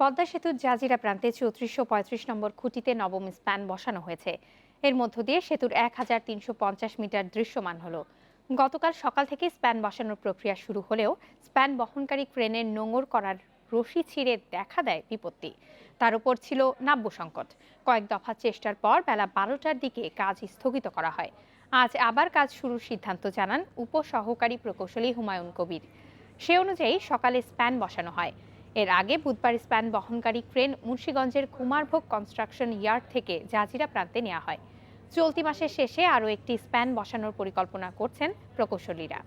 পদ্মা সেতুর জাজিরা প্রান্তে চৌত্রিশশো পঁয়ত্রিশ নম্বর খুঁটিতে নবম স্প্যান বসানো হয়েছে। এর মধ্য দিয়ে সেতুর এক হাজার তিনশো পঞ্চাশ মিটার দৃশ্যমান হলো। গতকাল সকাল থেকে স্প্যান বসানোর প্রক্রিয়া শুরু হলেও স্প্যান বহনকারী ক্রেনের নোঙর করার রশি ছিঁড়ে দেখা দেয় বিপত্তি। তার উপর ছিল নাব্য সংকট। কয়েক দফা চেষ্টার পর বেলা বারোটার দিকে কাজ স্থগিত করা হয়। আজ আবার কাজ শুরুর সিদ্ধান্ত জানান উপসহকারী প্রকৌশলী হুমায়ুন কবির। সে অনুযায়ী সকালে স্প্যান বসানো হয়। এর আগে বুধবার স্প্যান বহনকারী ক্রেন মুন্সীগঞ্জের কুমারভোগ কনস্ট্রাকশন ইয়ার্ড থেকে জাজিরা প্রান্তে নেওয়া হয়। চলতি মাসের শেষে আরও একটি স্প্যান বসানোর পরিকল্পনা করছেন প্রকৌশলীরা।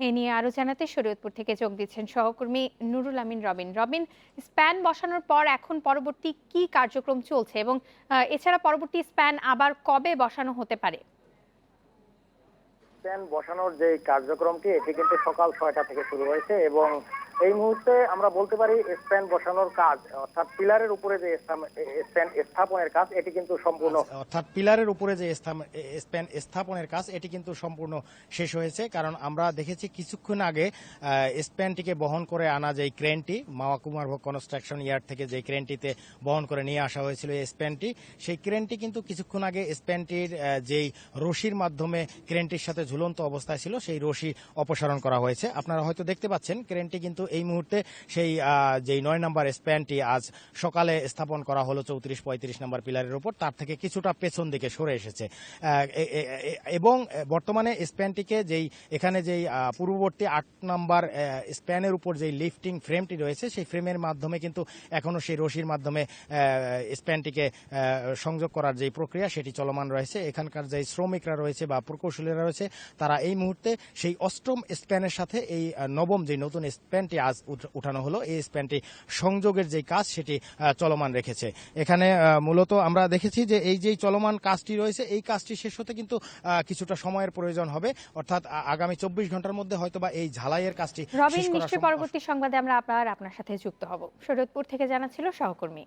এ নিয়ে আরও জানাতে শরীয়তপুর থেকে যোগ দিচ্ছেন সহকর্মী নুরুল আমিন রবিন। রবিন, স্প্যান বসানোর পর এখন পরবর্তী কি কার্যক্রম চলছে এবং এছাড়া পরবর্তী স্প্যান আবার কবে বসানো হতে পারে? স্প্যান বসানোর যে কার্যক্রমটি, এটি কিন্তু সকাল ছয়টা থেকে শুরু হয়েছে এবং এই মুহূর্তে আমরা বলতে পারি স্ট্যান্ড বসানোর কাজ, অর্থাৎ পিলারের উপরে যে স্ট্যান্ড স্থাপনের কাজ, এটি কিন্তু সম্পূর্ণ অর্থাৎ পিলারের উপরে যে স্প্যান স্থাপনের কাজ, এটি কিন্তু সম্পূর্ণ শেষ হয়েছে, কারণ আমরা দেখেছি কিছুক্ষণ আগে স্প্যানটিকে বহন করে আনা যে ক্রেনটি, মাওয়া কুমার ভোগ কনস্ট্রাকশন ইয়ার্ড থেকে যে ক্রেনটিতে বহন করে নিয়ে আসা হয়েছিল এই স্প্যানটি সেই ক্রেনটি কিন্তু কিছুক্ষণ আগে স্প্যানটির যেই রশির মাধ্যমে ক্রেনটির সাথে ঝুলন্ত অবস্থায় ছিল, সেই রশি অপসারণ করা হয়েছে। আপনারা হয়তো দেখতে পাচ্ছেন, ক্রেনটি কিন্তু এই মুহূর্তে সেই যেই নয় নম্বর স্প্যানটি আজ সকালে স্থাপন করা হলো চৌত্রিশ পঁয়ত্রিশ নম্বর পিলারের উপর, তার থেকে কিছুটা পেছন দিকে সরে এসেছে। এবং বর্তমানে স্প্যানটিকে যেই, এখানে যেই পূর্ববর্তী আট নম্বর স্প্যানের উপর যেই লিফটিং ফ্রেমটি রয়েছে, সেই ফ্রেমের মাধ্যমে কিন্তু এখনও সেই রশির মাধ্যমে স্প্যানটিকে সংযোগ করার যে প্রক্রিয়া, সেটি চলমান রয়েছে। এখানকার যে শ্রমিকরা রয়েছে বা প্রকৌশলীরা রয়েছে, তারা এই মুহূর্তে সেই অষ্টম স্প্যানের সাথে এই নবম যে নতুন স্প্যানটি আজ উঠানো হলো। এই স্প্যানটি সংযোগের যে কাজ সেটি চলমান রেখেছে। এখানে মূলত আমরা দেখেছি যে এই যে চলমান কাজটি রয়েছে এই কাজটি শেষ হতে কিন্তু কিছুটা সময়ের প্রয়োজন হবে। অর্থাৎ আগামী চব্বিশ ঘণ্টার মধ্যে হয়তো বা এই ঝালাইয়ের কাজটি রবিন নিশ্চয় পরবর্তী সংবাদে আমরা আপনার আপনার সাথে যুক্ত হব। শরৎপুর থেকে জানাচ্ছিল সহকর্মী।